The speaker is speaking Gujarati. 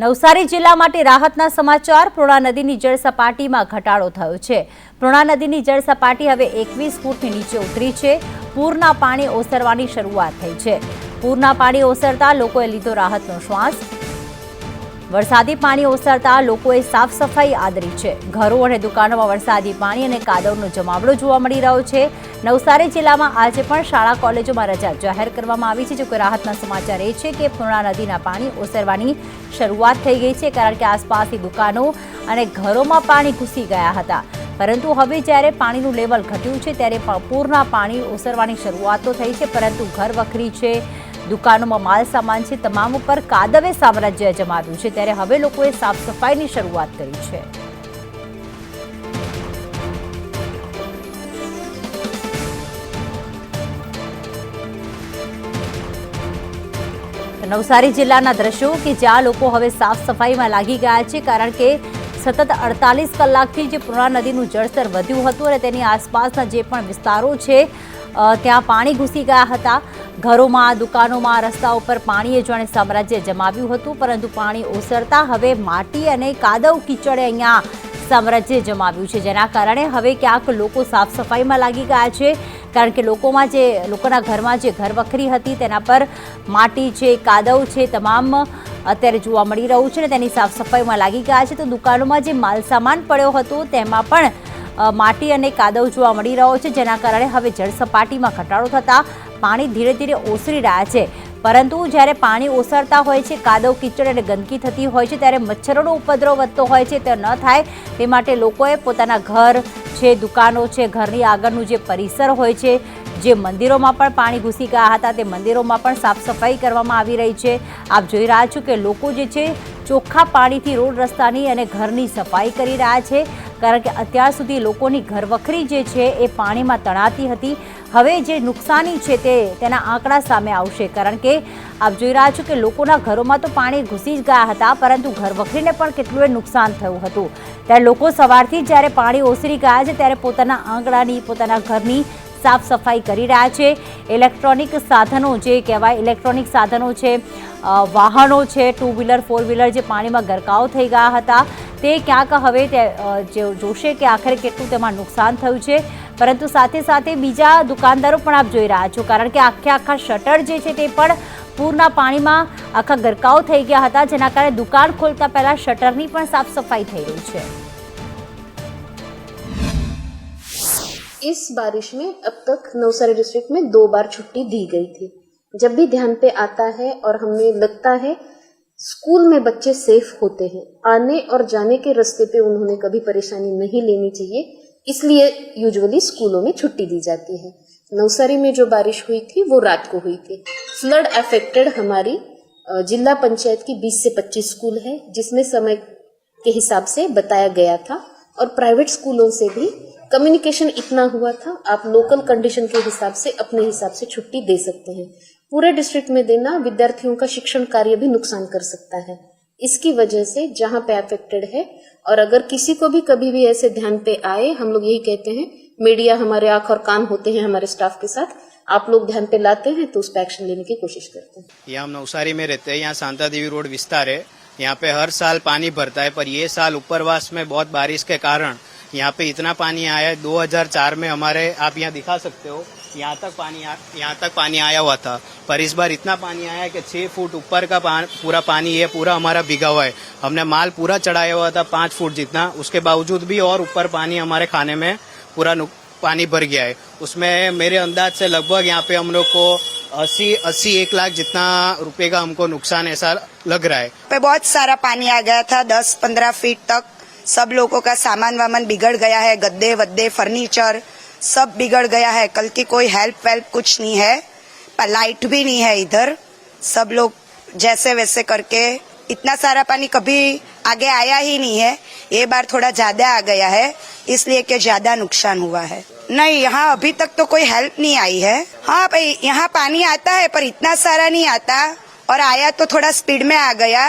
નવસારી જિલ્લા માટે રાહતના સમાચાર. પૂર્ણા નદીની જળ સપાટીમાં ઘટાડો થયો છે. પૂર્ણા નદીની જળ સપાટી હવે એકવીસ ફૂટની નીચે ઉતરી છે. પૂરના પાણી ઓસરવાની શરૂઆત થઈ છે. પૂરના પાણી ઓસરતા લોકોએ લીધો રાહતનો શ્વાસ. વરસાદી પાણી ઓસરતા લોકોએ સાફ સફાઈ આદરી છે. ઘરો અને દુકાનોમાં વરસાદી પાણી અને કાદવનો જમાવડો જોવા મળી રહ્યો છે. નવસારી જિલ્લામાં આજે પણ શાળા કોલેજોમાં રજા જાહેર કરવામાં આવી છે. જોકે રાહતના સમાચાર એ છે કે પૂર્ણા નદીના પાણી ઓસરવાની શરૂઆત થઈ ગઈ છે કારણ કે આસપાસની દુકાનો અને ઘરોમાં પાણી ઘૂસી ગયા હતા. પરંતુ હવે જ્યારે પાણીનું લેવલ ઘટ્યું છે, ત્યારે પૂરના પાણી ઓસરવાની શરૂઆત તો થઈ છે, પરંતુ ઘર વખરી છે. દુકાનોમાં માલ સામાન છે, તમામ ઉપર કાદવે સામ્રાજ્ય જમાવ્યું છે. ત્યારે હવે લોકોએ સાફ સફાઈની શરૂઆત કરી છે. નવસારી જિલ્લાના દ્રશ્યો કે જ્યાં લોકો હવે સાફ સફાઈમાં લાગી ગયા છે, કારણ કે સતત અડતાલીસ કલાકથી જે પૂર્ણા નદીનું જળસ્તર વધ્યું હતું અને તેની આસપાસના જે પણ વિસ્તારો છે ત્યાં પાણી ઘૂસી ગયા હતા. ઘરોમાં, દુકાનોમાં, રસ્તા ઉપર પાણીએ જાણે સામ્રાજ્ય જમાવ્યું હતું, પરંતુ પાણી ઓસરતા હવે માટી અને કાદવ કીચડે અહીંયા સામ્રાજ્ય જમાવ્યું છે, જેના કારણે હવે ક્યાંક લોકો સાફ સફાઈમાં લાગી ગયા છે, કારણ કે લોકોમાં જે, લોકોના ઘરમાં જે ઘર વખરી હતી, તેના પર માટી છે, કાદવ છે, તમામ અત્યારે જોવા મળી રહ્યું છે ને તેની સાફ સફાઈમાં લાગી ગયા છે. તો દુકાનોમાં જે માલસામાન પડ્યો હતો, તેમાં પણ માટી અને કાદવ જોવા મળી રહ્યો છે, જેના કારણે હવે જળસપાટીમાં ઘટાડો થતાં પાણી ધીરે ધીરે ઓસરી રહ્યા છે. પરંતુ જ્યારે પાણી ઓસરતા હોય છે, કાદવ કીચડ અને ગંદકી થતી હોય છે, ત્યારે મચ્છરોનો ઉપદ્રવ વધતો હોય છે, તે ન થાય. તે માટે લોકોએ પોતાના ઘર છે, દુકાનો છે, ઘરની આગળનું જે પરિસર હોય છે, જે મંદિરોમાં પણ પાણી ઘૂસી ગયા હતા, તે મંદિરોમાં પણ સાફ સફાઈ કરવામાં આવી રહી છે. આપ જોઈ રહ્યા છો કે લોકો જે છે, ચોખ્ખા પાણીથી રોડ રસ્તાની અને ઘરની સફાઈ કરી રહ્યા છે. કારણ કે અત્યાર સુધી લોકોની ઘરવખરી જે છે, એ પાણીમાં તણાતી હતી. હવે જે નુકસાની છે તે તેના આંકડા સામે આવશે. કારણ કે આપ જોઈ રહ્યા છો કે લોકોના ઘરોમાં તો પાણી ઘૂસી જ ગયા હતા, પરંતુ ઘર વખરીને પણ કેટલું નુકસાન થયું હતું. ત્યારે લોકો સવારથી જ્યારે પાણી ઓસરી ગયા છે, ત્યારે પોતાના આંગણાની, પોતાના ઘરની સાફ સફાઈ કરી રહ્યા છે. ઇલેક્ટ્રોનિક સાધનો જે કહેવાય, ઇલેક્ટ્રોનિક સાધનો છે વાહનો છે ટુ વ્હીલર ફોર વ્હીલર જે પાણીમાં ગરકાવ થઈ ગયા હતા. તે ક્યાંક હવે તે અ, જે જોશે કે આખરે કેટલું તેમાં નુકસાન થયું છે પરંતુ સાથે સાથે બીજા દુકાનદારો પણ આપ જોઈ રહ્યા છો કારણ કે આખે આખા શટર જે છે તે પણ પૂરના પાણીમાં આખા ગરકાવ થઈ ગયા હતા જેના કારણે દુકાન ખોલતા પહેલા શટરની પણ સાફ સફાઈ થઈ રહી છે इस बारिश में अब तक नवसारी डिस्ट्रिक्ट में दो बार छुट्टी दी गई थी जब भी ध्यान पे आता है और हमें लगता है स्कूल में बच्चे सेफ़ होते हैं। आने और जाने के रास्ते पे उन्होंने कभी परेशानी नहीं लेनी चाहिए, इसलिए यूजुअली स्कूलों में छुट्टी दी जाती है। नवसारी में जो बारिश हुई थी, वो रात को हुई थी। फ्लड अफेक्टेड हमारी जिला पंचायत की 20 से 25 स्कूल है, जिसमें समय के हिसाब से बताया गया था और प्राइवेट स्कूलों से भी कम्युनिकेशन इतना हुआ था, आप लोकल कंडीशन के हिसाब से, अपने हिसाब से छुट्टी दे सकते हैं। पूरे डिस्ट्रिक्ट में देना विद्यार्थियों का शिक्षण कार्य भी नुकसान कर सकता है। इसकी वजह से जहाँ पे अफेक्टेड है, और अगर किसी को भी कभी भी ऐसे ध्यान पे आए, हम लोग यही कहते हैं मीडिया हमारे आँख और कान होते हैं हमारे स्टाफ के साथ, आप लोग ध्यान पे लाते हैं तो उस पर एक्शन लेने की कोशिश करते हैं। यहाँ हम नवसारी में रहते हैं, यहाँ शांता देवी रोड विस्तार है। यहाँ पे हर साल पानी भरता है, पर ये साल उपरवास में बहुत बारिश के कारण यहाँ पे इतना पानी आया है 2004 में हमारे, आप यहाँ दिखा सकते हो यहाँ तक पानी यहाँ तक पानी आया हुआ था। पर इस बार इतना पानी आया है कि छह फुट ऊपर का पान, पूरा पानी ये पूरा हमारा भिगा हुआ है। हमने माल पूरा चढ़ाया हुआ था पाँच फुट जितना। उसके बावजूद भी और ऊपर पानी हमारे खाने में पूरा पानी भर गया है। उसमें मेरे अंदाज से लगभग यहाँ पे हम लोग को अस्सी अस्सी एक लाख जितना रुपए का हमको नुकसान ऐसा लग रहा है। पे बहुत सारा पानी आ गया था दस पंद्रह फीट तक। सब लोगों का सामान वामान बिगड़ गया है गद्दे वद्दे फर्नीचर सब बिगड़ गया है। कल की कोई हेल्प वेल्प कुछ नहीं है। लाइट भी नहीं है इधर। सब लोग जैसे वैसे करके इतना सारा पानी कभी आगे आया ही नहीं है। ये बार थोड़ा ज़्यादा आ गया है। इसलिए कि ज़्यादा नुकसान हुआ है। नहीं, यहाँ अभी तक तो कोई हेल्प नहीं आई है। हाँ भाई, यहाँ पानी आता है, पर इतना सारा नहीं आता। और आया तो थोड़ा स्पीड में आ गया।